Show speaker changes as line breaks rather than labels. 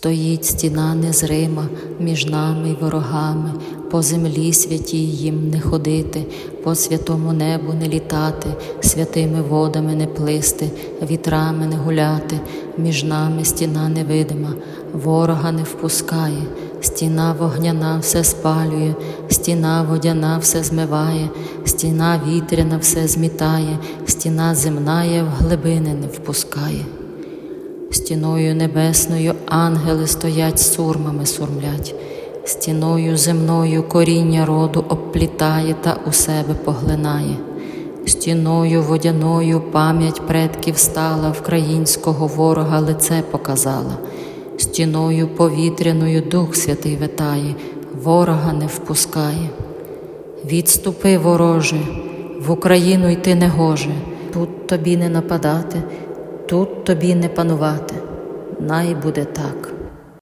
Стоїть стіна незрима між нами й ворогами, по землі святій їм не ходити, по святому небу не літати, святими водами не плисти, вітрами не гуляти, між нами стіна невидима, ворога не впускає, стіна вогняна все спалює, стіна водяна все змиває, стіна вітряна все змітає, стіна земная в глибини не впускає. Стіною небесною ангели стоять сурмами сурмлять, стіною земною коріння роду обплітає та у себе поглинає, стіною водяною пам'ять предків стала, вкраїнського ворога лице показала, стіною повітряною Дух Святий витає, ворога не впускає. Відступи, вороже, в Україну йти не гоже, тут тобі не нападати, тут тобі не панувати. Най буде так.